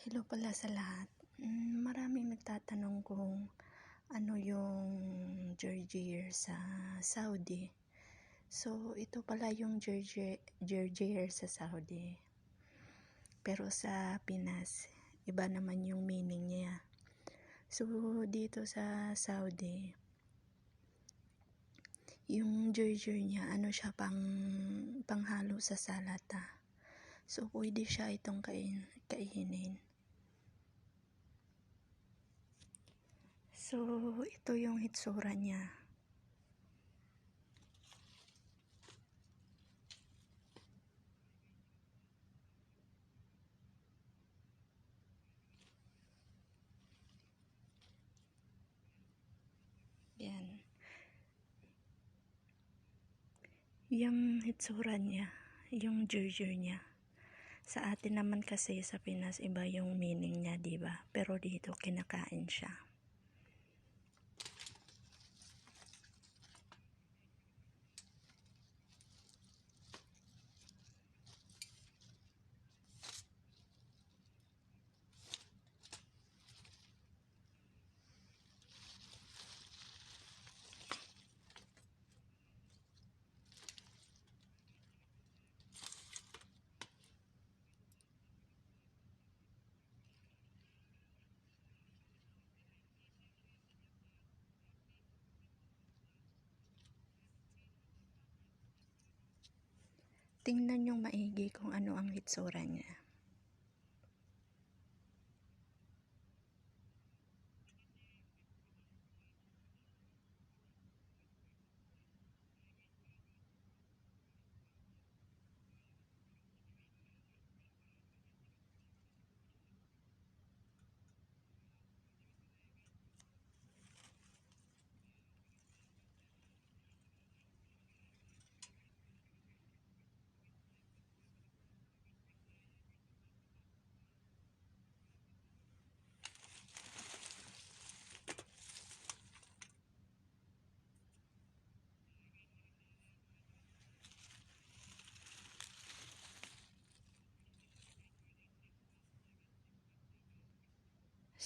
Hello pala sa lahat. Mm, maraming nagtatanong kung ano yung Gergier sa Saudi. So, ito pala yung Gergier sa Saudi. Pero sa Pinas, iba naman yung meaning niya. So, dito sa Saudi, yung Gergier niya, ano siya, pang, panghalo sa salata. So, pwede siya itong kain, kainin. So, ito yung hitsura niya. Yan. Yung hitsura niya, yung gerger niya. Sa atin naman kasi sa Pinas iba yung meaning niya, 'di ba? Pero dito kinakain siya. Tingnan yung maigi kung ano ang hitsura niya.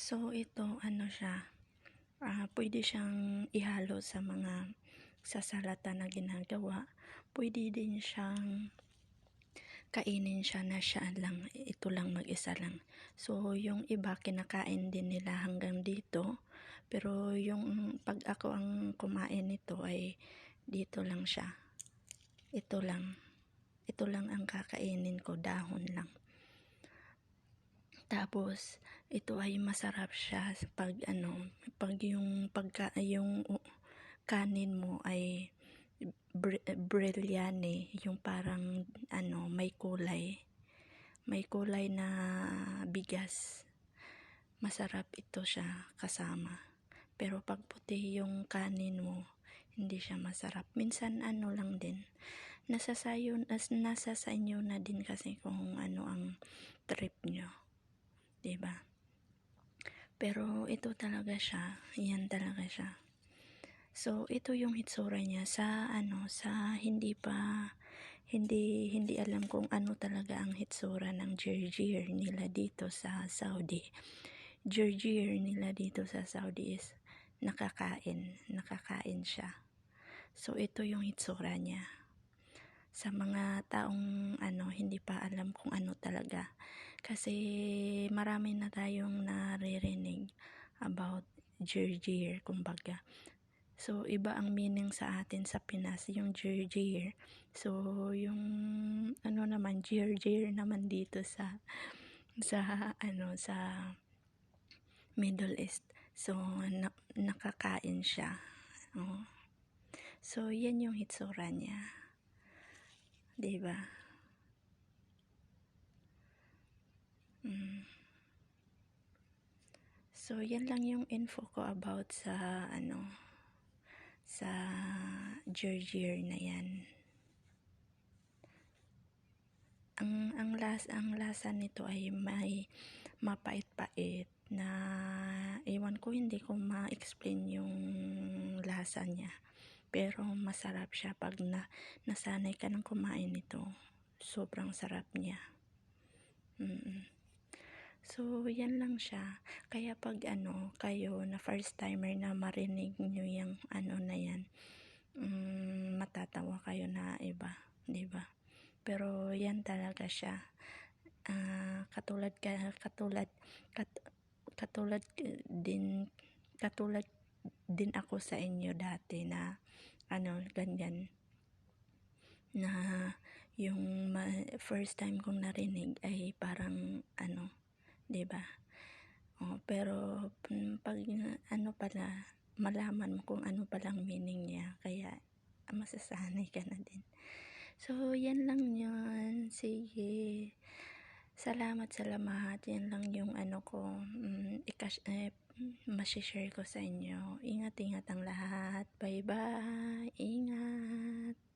So, ito, ano siya, uh, pwede siyang ihalo sa mga sasalata na ginagawa. Pwede din siyang kainin siya na siya lang, ito lang mag-isa lang. So, yung iba kinakain din nila hanggang dito. Pero yung pag ako ang kumain nito ay dito lang siya. Ito lang. Ito lang ang kakainin ko, dahon lang. Tapos, ito ay masarap siya pag ano, pag yung pagka yung kanin mo ay br brilliane, yung parang ano, may kulay. May kulay na bigas. Masarap ito siya kasama. Pero pag puti yung kanin mo, hindi siya masarap. Minsan ano lang din. Nasa sayo, nasa sa inyo na din kasi kung ano ang trip nyo. Ba? Pero ito talaga siya, yan talaga siya. So ito yung hitsura niya sa ano sa hindi pa hindi hindi alam kung ano talaga ang hitsura ng Gergier nila dito sa Saudi. Gergier nila dito sa Saudi is nakakain, nakakain siya. So ito yung hitsura niya. Sa mga taong ano hindi pa alam kung ano talaga kasi marami na tayong naririnig about Gergier, kumbaga. So, iba ang meaning sa atin sa Pinas, yung Gergier. So, yung ano naman, Gergier naman dito sa sa ano sa Middle East. So, na, nakakain siya. Oh. So, yan yung hitsura niya. 'Di ba? Mm. So, yan lang yung info ko about sa, ano, sa Gergier na yan. Ang, ang, las, ang lasa nito ay may mapait-pait na iwan ko hindi ko ma-explain yung lasa niya. Pero masarap siya pag na, nasanay ka ng kumain nito. Sobrang sarap niya. Mm -mm. So, yan lang siya. Kaya pag ano, kayo na first timer na marinig nyo yung ano na yan, mm, matatawa kayo na iba, 'di ba? Pero yan talaga siya. Ah, katulad ka katulad kat, katulad din katulad din ako sa inyo dati na ano ganyan na yung ma- first time kong narinig ay parang ano 'di ba? Oh, pero mm, pag ano pala malaman mo kung ano palang meaning niya kaya masasanay ka na din. So, yan lang yun. Sige. Salamat sa lahat. Yan lang yung ano ko. Mm, ikas, eh, masishare ko sa inyo. Ingat-ingat ang lahat. Bye-bye. Ingat.